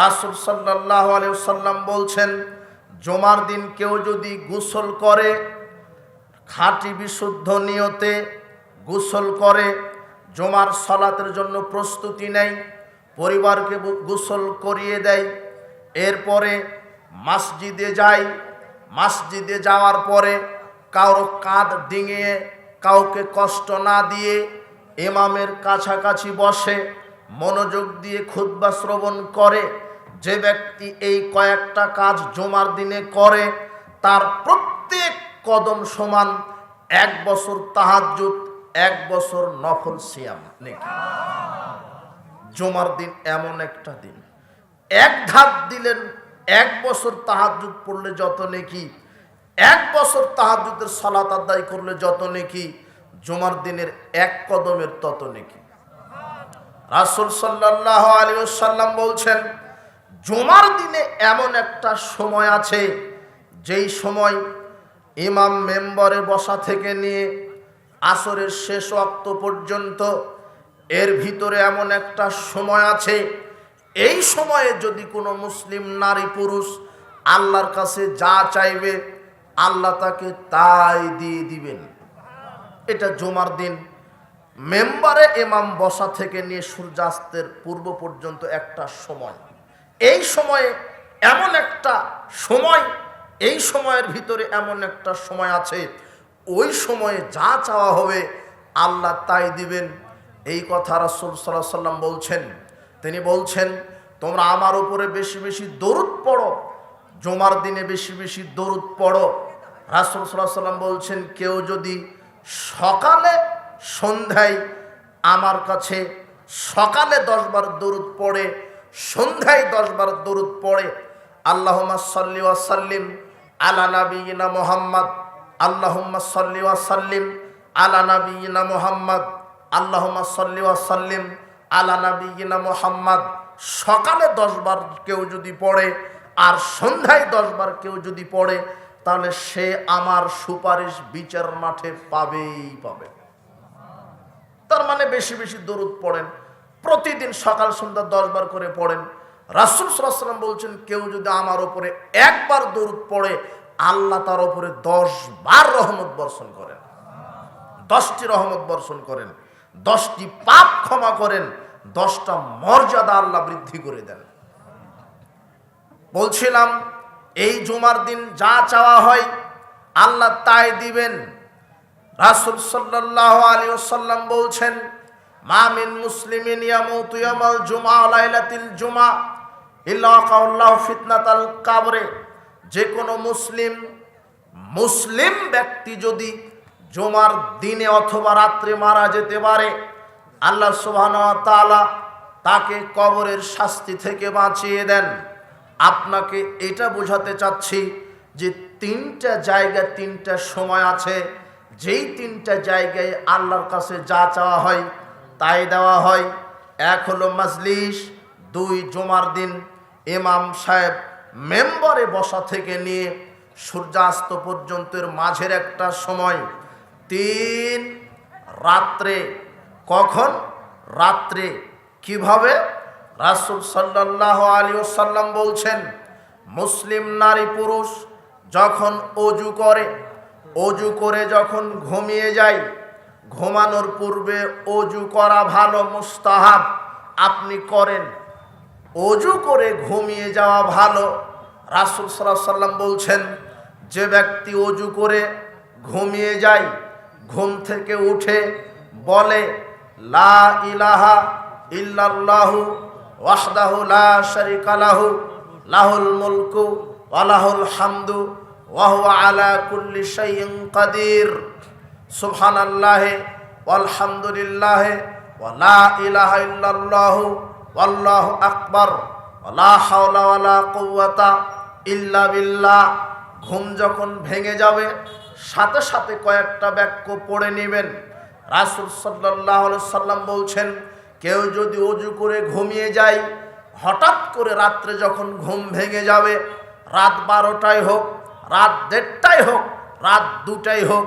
রাসুল সাল্লাহ সাল্লাম বলছেন, জমার দিন কেউ যদি গোসল করে, খাঁটি বিশুদ্ধ নিয়তে গোসল করে, জমার সলাতের জন্য প্রস্তুতি নেয়, পরিবারকে গোসল করিয়ে দেয়, এরপরে মসজিদে যায়, মসজিদে যাওয়ার পরে কারও কাঁধ ডিঙিয়ে, কাউকে কষ্ট না দিয়ে এমামের কাছাকাছি বসে, মনোযোগ দিয়ে খুদ্া শ্রবণ করে যে ব্যক্তি এই কয়েকটা কাজ জমার দিনে করে, তার প্রত্যেক কদম সমান এক বছর তাহাজ্জুদ, এক বছর নফল সিয়াম নাকি। জমার দিন এমন একটা দিন। এক ধাপ দিলেন, এক বছর তাহাজুদ পড়লে যত নেকি, এক বছর তাহাজুদের সালাত আদায় করলে যত নেকি, জমার দিনের এক কদমের তত নেকি। রাসুল সাল্লাহ আলী সাল্লাম বলছেন জমার দিনে এমন একটা সময় আছে, যেই সময় ইমাম মেম্বরে বসা থেকে নিয়ে আসরের শেষ অক্ত পর্যন্ত এর ভিতরে এমন একটা সময় আছে, এই সময়ে যদি কোনো মুসলিম নারী পুরুষ আল্লাহর কাছে যা চাইবে, আল্লাহ তাকে তাই দিয়ে দিবেন। এটা জমার দিন। মেম্বারে ইমাম বসা থেকে নিয়ে সূর্যাস্তের পূর্ব পর্যন্ত একটা সময়। এই সময়ে এমন একটা সময়, এই সময়ের ভিতরে এমন একটা সময় আছে, ওই সময়ে যা চাওয়া হবে আল্লাহ তাই দিবেন। এই কথা রাসুল সাল্লাহ সাল্লাম বলছেন। তিনি বলছেন, তোমরা আমার উপরে বেশি বেশি দরুদ পড়ো, জমার দিনে বেশি বেশি দরুদ পড়ো। রাসুল সাল্লাহ সাল্লাম বলছেন, কেউ যদি সকালে, সন্ধ্যায় আমার কাছে সকালে দশবার দরুদ পড়ে সন্ধ্যায় দশ দশবার দরুদ পড়ে। আল্লাহমা সাল্লি ওয়াসাল্লিম আলা নবীনা মোহাম্মদ। আল্লাহম্মা সাল্লি ওয়াসাল্লিম আলা নবীনা মোহাম্মদ। আল্লাহমা সাল্লি ওয়াসাল্লিম আলা নবীনা মোহাম্মদ। সকালে দশবার কেউ যদি পড়ে আর সন্ধ্যায় দশবার কেউ যদি পড়ে, তাহলে সে আমার সুপারিশ বিচার মাঠে পাবেই পাবে। তার মানে বেশি বেশি দরুদ পড়েন। প্রতিদিন সকাল সন্ধ্যা দশবার করে পড়েন। রাসুল সাল্লাম বলছেন, কেউ যদি আমার ওপরে একবার দরুদ পড়ে, আল্লাহ তার ওপরে দশ বার রহমত বর্ষণ করেন। দশটি রহমত বর্ষণ করেন, দশটি পাপ ক্ষমা করেন, দশটা মর্যাদা আল্লাহ বৃদ্ধি করে দেন। বলছিলাম, এই জুমার দিন যা চাওয়া হয়, আল্লাহ তাই দিবেন। রাসুল সাল্লাহ আলী সাল্লাম বলছেন মামিন মুসলিমিন ইয়ামুতু ইয়ামাল জুমা লাইলাতিল জুমা ইল্লাহ ফিতনাতাল কাবরে। যে কোনো মুসলিম মুসলিম ব্যক্তি যদি জুমার দিনে অথবা রাত্রে মারা যেতে পারে, আল্লাহ তাআলা তাকে কবরের শাস্তি থেকে বাঁচিয়ে দেন। আপনাকে এটা বোঝাতে চাচ্ছি যে তিনটা জায়গা তিনটা সময় আছে। যেই তিনটা জায়গায় আল্লাহর কাছে যা চাওয়া হয় তাই দেওয়া হয়। এক হলো মাজলিস, দুই জমার দিন। ইমাম সাহেব মেম্বারে বসা থেকে নিয়ে সূর্যাস্ত পর্যন্তের মাঝের একটা সময়, তিন রাত্রে। কখন? রাত্রে। কীভাবে? রাসুল সাল্লাহ আলী সাল্লাম বলছেন, মুসলিম নারী পুরুষ যখন অজু করে অজু করে যখন ঘুমিয়ে যায় ঘুমানোর পূর্বে অজু করা ভালো, মুস্তাহাব। আপনি করেন। অজু করে ঘুমিয়ে যাওয়া ভালো। রাসুল সাল্লাহ সাল্লাম বলছেন, যে ব্যক্তি অজু করে ঘুমিয়ে যায়, ঘুম থেকে উঠে বলে, লা ইলাহা ইল্লাল্লাহু ওয়াহদাহু লা শারিকা লাহু, লাহুল মুলকু ওয়া লাহুল হামদু ওয়া আলা কুল্লি শাইইন কাদির। সুবহানাল্লাহি ওয়ালহামদুলিল্লাহ ওয়া লা ইলাহা ইল্লাল্লাহু ওয়াল্লাহু আকবার ওয়া লা হাওলা ওয়া কুওয়াতা ইল্লা বিল্লাহ। ঘুম যখন ভেঙে যাবে, সাথে সাথে কয়েকটা বাক্য পড়ে নেবেন। রাসুল সাল্লাহ সাল্লাম বলছেন, কেউ যদি অজু করে ঘুমিয়ে যায়, হঠাৎ করে রাত্রে যখন ঘুম ভেঙে যাবে, রাত বারোটায় হোক, রাত দেড়টায় হোক, রাত দুটাই হোক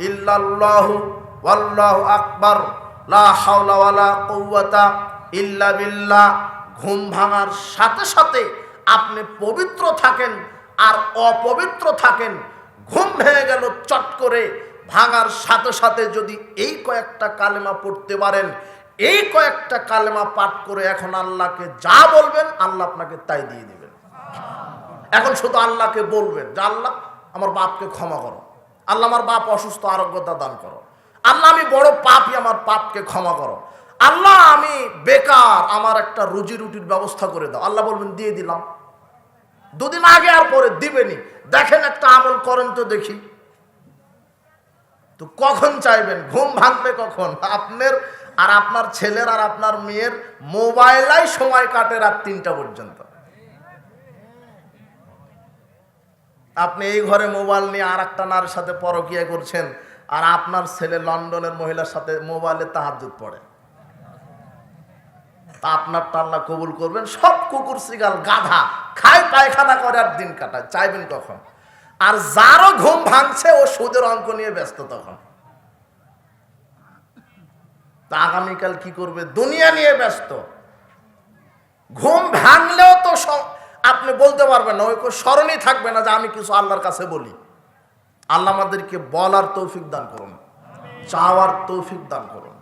ইল্লাল্লাহু আকবার, লা ইল্লা বিল্লাহ। ঘুম ভাঙার সাথে সাথে আপনি পবিত্র থাকেন আর অপবিত্র থাকেন। ঘুম ভেঙে গেল চট করে। ভাঙার সাথে সাথে যদি এই কয়েকটা কালেমা পড়তে পারেন, এই কয়েকটা কালেমা পাঠ করে এখন আল্লাহকে যা বলবেন, আল্লাহ আপনাকে তাই দিয়ে দিবেন। এখন শুধু আল্লাহকে বলবেন যে, আল্লাহ, আমার বাপকে ক্ষমা করো। আল্লাহ আমার বাপ অসুস্থ, আরোগ্যতা দান করো। আল্লাহ আমি বড় পাপই আমার পাপকে ক্ষমা করো। আল্লাহ আমি বেকার, আমার একটা রুজি রুটির ব্যবস্থা করে দাও। আল্লাহ বলবেন, দিয়ে দিলাম। দুদিন আগে আর পরে দিবেনি। দেখেন একটা আমল করেন তো দেখি। তো কখন চাইবেন? ঘুম ভাঙবে কখন? আপনার আর আপনার ছেলের আর আপনার মেয়ের মোবাইলাই সময় কাটে রাত তিনটা পর্যন্ত। আপনি এই ঘরে মোবাইল নিয়ে আর একটা নারীর সাথে পরকিয়া করছেন, আর আপনার ছেলে লন্ডনের মহিলার সাথে মোবাইলে তাহাজুদ পড়ে। তা আপনার টাল্লা কবুল করবেন। সব কুকুর, সিগাল, গাধা খায়, পায়খানা করে আর দিন কাটায়। চাইবেন কখন? আর যারও ঘুম ভাঙছে, ও সুদের অঙ্ক নিয়ে ব্যস্ত তখন। তা আগামীকাল কি করবে? দুনিয়া নিয়ে ব্যস্ত। ঘুম ভাঙলেও তো আপনি বলতে পারবেন না, ওই স্মরণই থাকবে না যে আমি কিছু আল্লাহর কাছে বলি। আল্লাহ আমাদেরকে বলার তৌফিক দান করুন, চাওয়ার তৌফিক দান করুন।